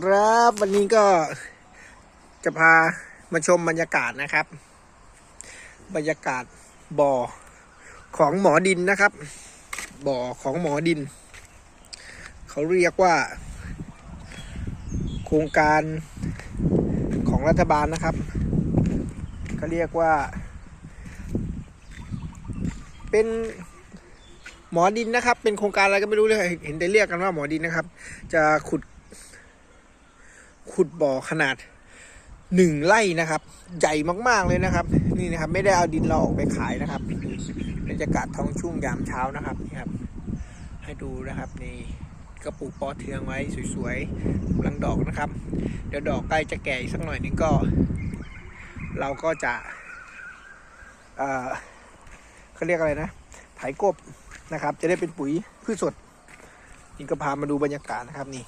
ครับ วันนี้ก็จะพามาชมบรรยากาศนะครับ บรรยากาศบ่อของหมอดินนะครับ บ่อของหมอดิน เขาเรียกว่า โครงการของรัฐบาลนะครับเขาเรียกว่า เป็นหมอดินนะครับ เป็นโครงการอะไรก็ไม่รู้เลยเห็นแต่เรียกกันว่าหมอดินนะครับ จะขุด ขุดบ่อขนาดหนึ่งไร่นะครับ ใหญ่มากๆเลยนะครับ นี่นะครับ ไม่ได้เอาดินเราออกไปขายนะครับบรรยากาศท้องชุ่งยามเช้านะครับนี่ครับ ให้ดูนะครับนี่กระปุกปอเทืองไว้สวยๆกำลังดอกนะครับ เดี๋ยวดอกใกล้จะแก่อีกสักหน่อยนึงก็ เราก็จะเอ่อเขาเรียกอะไรนะไถกบนะครับ จะได้เป็นปุ๋ยพืชสดนี่ก็พามาดูบรรยากาศนะครับนี่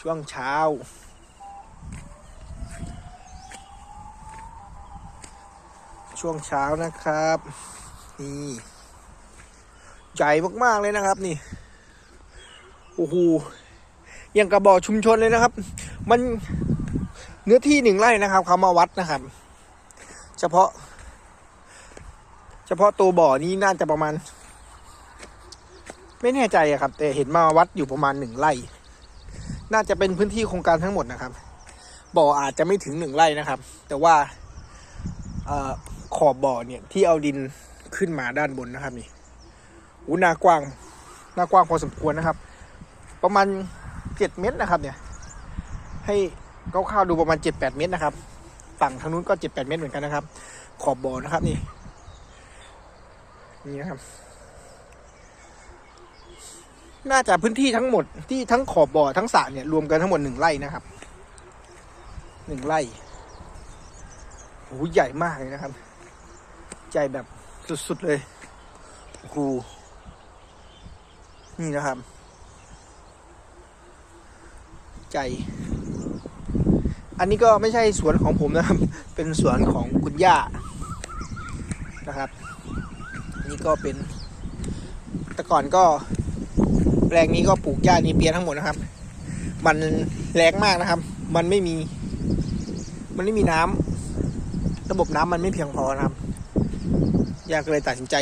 ช่วงเช้า ช่วงเช้านะครับ นี่ใหญ่มากๆเลยนะครับ นี่โอ้โหยังกระบอกชุมชนเลยนะครับ มันเนื้อที่หนึ่งไร่นะครับเขามาวัดนะครับ เฉพาะ เฉพาะตัวบ่อนี้น่าจะประมาณ ไม่แน่ใจอะครับ แต่เห็นมาวัดอยู่ประมาณหนึ่งไร่ น่าจะเป็นพื้นที่โครงการทั้งหมดนะครับ บ่ออาจจะไม่ถึงหนึ่งไร่นะครับ แต่ว่าเออ ขอบบ่อเนี่ยที่เอาดินขึ้นมาด้านบนนะครับนี่อูหนากว้างหน้ากว้างพอสมควรนะครับ ประมาณเจ็ดเมตรนะครับ เนี่ย ให้คร่าวๆดูประมาณเจ็ดแปดเมตรนะครับฝั่งทางนู้นก็เจ็ดแปดเมตรเหมือนกันนะครับ ขอบบ่อนะครับนี่นี่นะครับ น่าจะพื้นที่ทั้งหมดที่ทั้งขอบบ่อทั้งสระเนี่ยรวมกันทั้งหมดหนึ่งไร่นะครับหนึ่งไร่โหใหญ่มากเลยนะครับ ใหญ่แบบสุด ๆ เลยโอ้โหนี่นะครับ ใจ อันนี้ก็ไม่ใช่สวนของผมนะครับ เป็นสวนของคุณย่านะครับนนี่ก็เป็น แต่ก่อนก็แปลงนี้ก็ปลูกหญ้านีเปียทั้งหมดนะครับ มันแรงมากนะครับ มันไม่มี มันไม่มีน้ำระบบน้ำมันไม่เพียงพอนะครับ ยาก็เลยตัดสินใจ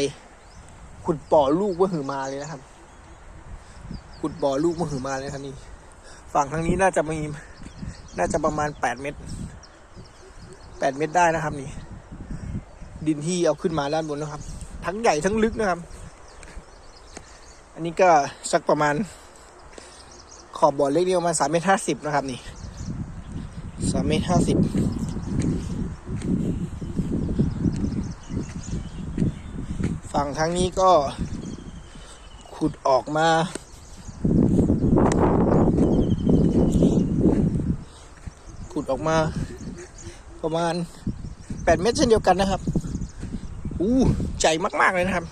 ขุดบ่อลูกมะหือมาเลยนะครับ ขุดบ่อลูกมะหือมาเลยครับนี่ฝั่งทางนี้น่าจะมีน่าจะประมาณแปดเมตรแปดเมตรได้นะครับ นี่ ดินที่เอาขึ้นมาด้านบนนะครับ ทั้งใหญ่ทั้งลึกนะครับ อันนี้ก็สักประมาณ ขอบบ่อเล็กนี่ประมาณสามเมตรห้าสิบนะครับ นี่สามเมตรห้าสิบ ฝั่งทางนี้ก็ขุดออกมา ขุดออกมา ประมาณแปดเมตรเช่นเดียวกันนะครับ อู้ใจมาก ๆ เลยนะครับ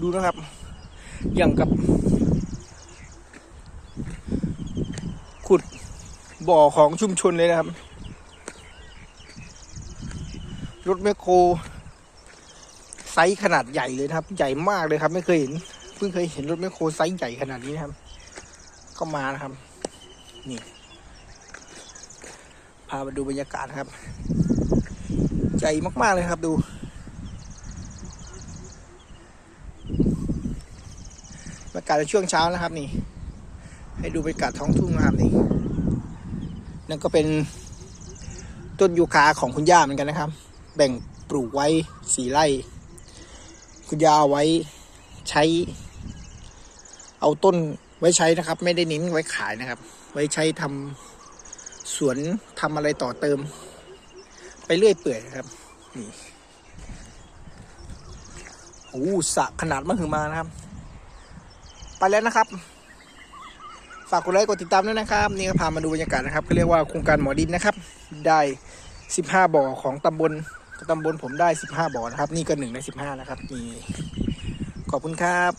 ดูนะครับ อย่างกับ ขุดบ่อของชุมชนเลยนะครับ รถแมคโคร ไซส์ขนาดใหญ่เลยนะครับ ใหญ่มากเลยครับ ไม่เคยเห็นเพิ่งเคยเห็นรถแมคโครไซส์ใหญ่ขนาดนี้นะครับ ก็มานะครับ นี่ พามาดูบรรยากาศครับใจมากๆเลยครับดูบรรยากาศในช่วงเช้านะครับ นี่ ให้ดูบรรยากาศท้องทุ่งนะครับนี่นั่นก็เป็นต้นยูคาของคุณย่าเหมือนกันนะครับ แบ่งปลูกไว้สี่ไร่ คุณยาเอาไว้ใช้ เอาต้นไว้ใช้นะครับ ไม่ได้เน้นไว้ขายนะครับ ไว้ใช้ทำสวนทำอะไรต่อเติม ไปเรื่อยเปื่อยนะครับนี่โอ้สะขนาดมหึมานะครับ ไปแล้วนะครับ ฝากกดไลค์กดติดตามด้วยนะครับ นี่ก็พามาดูบรรยากาศนะครับเขาเรียกว่าโครงการหมอดินนะครับ ได้ 15 บ่อของตำบล ตำบลผมได้ 15 บ่อนะครับ นี่ก็หนึ่งใน 15 นะครับนี่ขอบคุณครับ